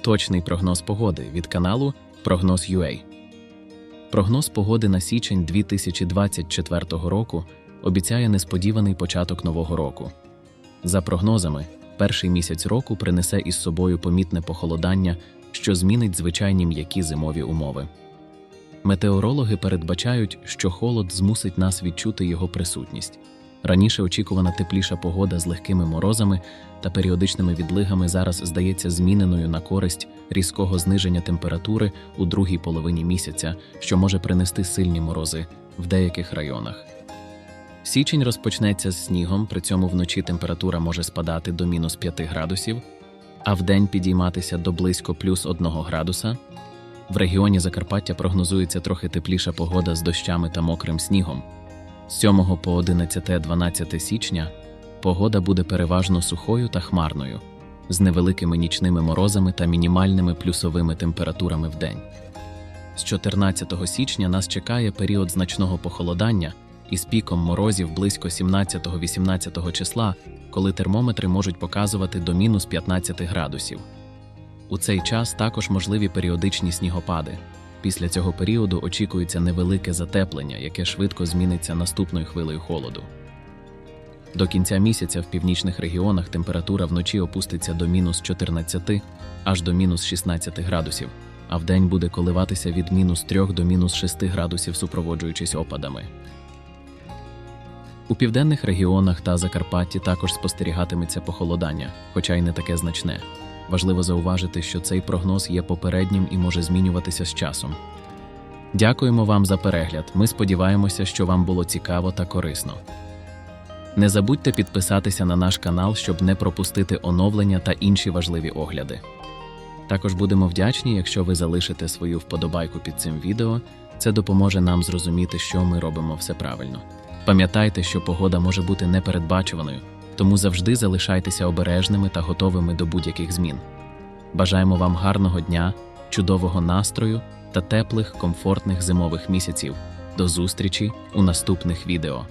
Точний прогноз погоди від каналу Прогноз UA. Прогноз погоди на січень 2024 року обіцяє несподіваний початок нового року. За прогнозами, перший місяць року принесе із собою помітне похолодання, що змінить звичайні м'які зимові умови. Метеорологи передбачають, що холод змусить нас відчути його присутність. Раніше очікувана тепліша погода з легкими морозами та періодичними відлигами зараз здається зміненою на користь різкого зниження температури у другій половині місяця, що може принести сильні морози в деяких районах. Січень розпочнеться з снігом, при цьому вночі температура може спадати до мінус 5 градусів, а вдень підійматися до близько плюс 1 градуса. В регіоні Закарпаття прогнозується трохи тепліша погода з дощами та мокрим снігом. З 7 по 11-12 січня погода буде переважно сухою та хмарною, з невеликими нічними морозами та мінімальними плюсовими температурами в день. З 14 січня нас чекає період значного похолодання із піком морозів близько 17-18 числа, коли термометри можуть показувати до мінус 15 градусів. У цей час також можливі періодичні снігопади. Після цього періоду очікується невелике затеплення, яке швидко зміниться наступною хвилею холоду. До кінця місяця в північних регіонах температура вночі опуститься до мінус 14 аж до мінус 16 градусів, а вдень буде коливатися від мінус 3 до мінус 6 градусів, супроводжуючись опадами. У південних регіонах та Закарпатті також спостерігатиметься похолодання, хоча й не таке значне. Важливо зауважити, що цей прогноз є попереднім і може змінюватися з часом. Дякуємо вам за перегляд. Ми сподіваємося, що вам було цікаво та корисно. Не забудьте підписатися на наш канал, щоб не пропустити оновлення та інші важливі огляди. Також будемо вдячні, якщо ви залишите свою вподобайку під цим відео. Це допоможе нам зрозуміти, що ми робимо все правильно. Пам'ятайте, що погода може бути непередбачуваною, тому завжди залишайтеся обережними та готовими до будь-яких змін. Бажаємо вам гарного дня, чудового настрою та теплих, комфортних зимових місяців. До зустрічі у наступних відео.